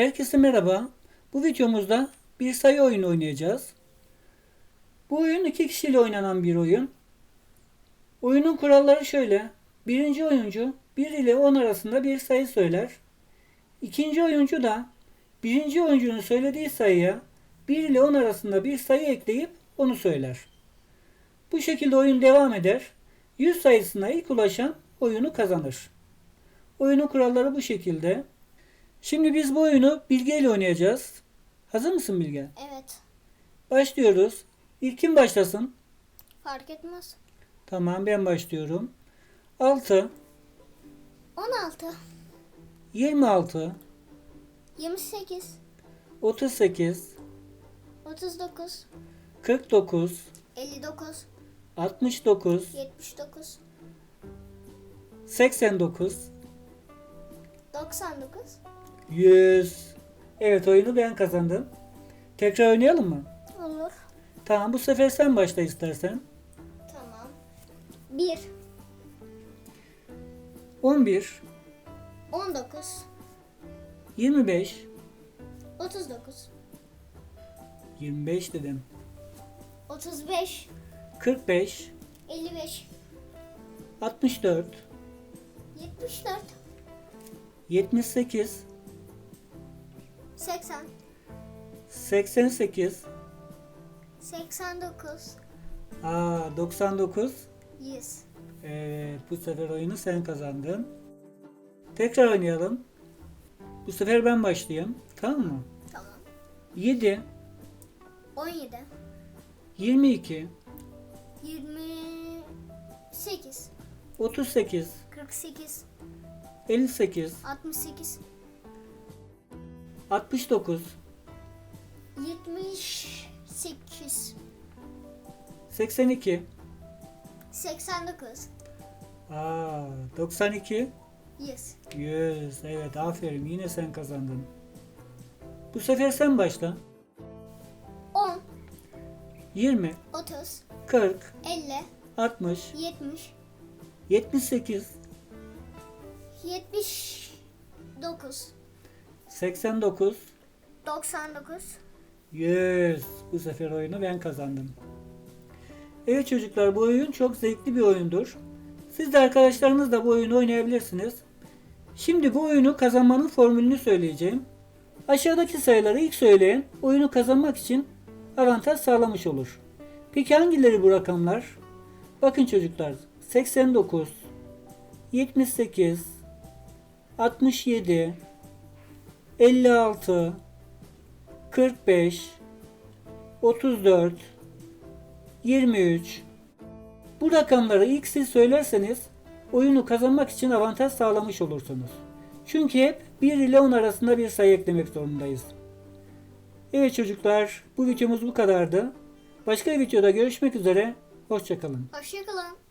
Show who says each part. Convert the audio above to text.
Speaker 1: Herkese merhaba. Bu videomuzda bir sayı oyunu oynayacağız. Bu oyun iki kişiyle oynanan bir oyun. Oyunun kuralları şöyle. Birinci oyuncu 1 ile 10 arasında bir sayı söyler. İkinci oyuncu da birinci oyuncunun söylediği sayıya 1 ile 10 arasında bir sayı ekleyip onu söyler. Bu şekilde oyun devam eder. 100 sayısına ilk ulaşan oyunu kazanır. Oyunun kuralları bu şekilde. Şimdi biz bu oyunu Bilge ile oynayacağız. Hazır mısın Bilge?
Speaker 2: Evet.
Speaker 1: Başlıyoruz. İlk kim başlasın?
Speaker 2: Fark etmez.
Speaker 1: Tamam ben başlıyorum. 6,
Speaker 2: 16,
Speaker 1: 26,
Speaker 2: 28,
Speaker 1: 38,
Speaker 2: 39,
Speaker 1: 49,
Speaker 2: 59,
Speaker 1: 69,
Speaker 2: 79,
Speaker 1: 89,
Speaker 2: 99.
Speaker 1: 100. Evet oyunu ben kazandım. Tekrar oynayalım mı?
Speaker 2: Olur.
Speaker 1: Tamam bu sefer sen başla istersen.
Speaker 2: Tamam. 1,
Speaker 1: 11,
Speaker 2: 19,
Speaker 1: 25,
Speaker 2: 39,
Speaker 1: 25 dedim.
Speaker 2: 35,
Speaker 1: 45,
Speaker 2: 55,
Speaker 1: 64,
Speaker 2: 74,
Speaker 1: 78,
Speaker 2: 80,
Speaker 1: 88,
Speaker 2: 89,
Speaker 1: aa 99.
Speaker 2: 100.
Speaker 1: Evet bu sefer oyunu sen kazandın. Tekrar oynayalım. Bu sefer ben başlayayım. Tamam mı?
Speaker 2: Tamam.
Speaker 1: 7,
Speaker 2: 17,
Speaker 1: 22,
Speaker 2: 28,
Speaker 1: 38,
Speaker 2: 48,
Speaker 1: 58,
Speaker 2: 68,
Speaker 1: 69,
Speaker 2: 78,
Speaker 1: 82,
Speaker 2: 89,
Speaker 1: aa 92,
Speaker 2: 100.
Speaker 1: 100. Evet aferin yine sen kazandın. Bu sefer sen başla.
Speaker 2: 10,
Speaker 1: 20,
Speaker 2: 30,
Speaker 1: 40,
Speaker 2: 50,
Speaker 1: 60,
Speaker 2: 70,
Speaker 1: 78,
Speaker 2: 79,
Speaker 1: 89,
Speaker 2: 99,
Speaker 1: 100. Bu sefer oyunu ben kazandım. Evet çocuklar bu oyun çok zevkli bir oyundur. Siz de arkadaşlarınızla bu oyunu oynayabilirsiniz. Şimdi bu oyunu kazanmanın formülünü söyleyeceğim. Aşağıdaki sayıları ilk söyleyen oyunu kazanmak için avantaj sağlamış olur. Peki hangileri bu rakamlar? Bakın çocuklar 89, 78, 67, 56, 45, 34, 23. Bu rakamları ilk siz söylerseniz oyunu kazanmak için avantaj sağlamış olursunuz. Çünkü hep 1 ile 10 arasında bir sayı eklemek zorundayız. Evet çocuklar bu videomuz bu kadardı. Başka bir videoda görüşmek üzere. Hoşçakalın.
Speaker 2: Hoşçakalın.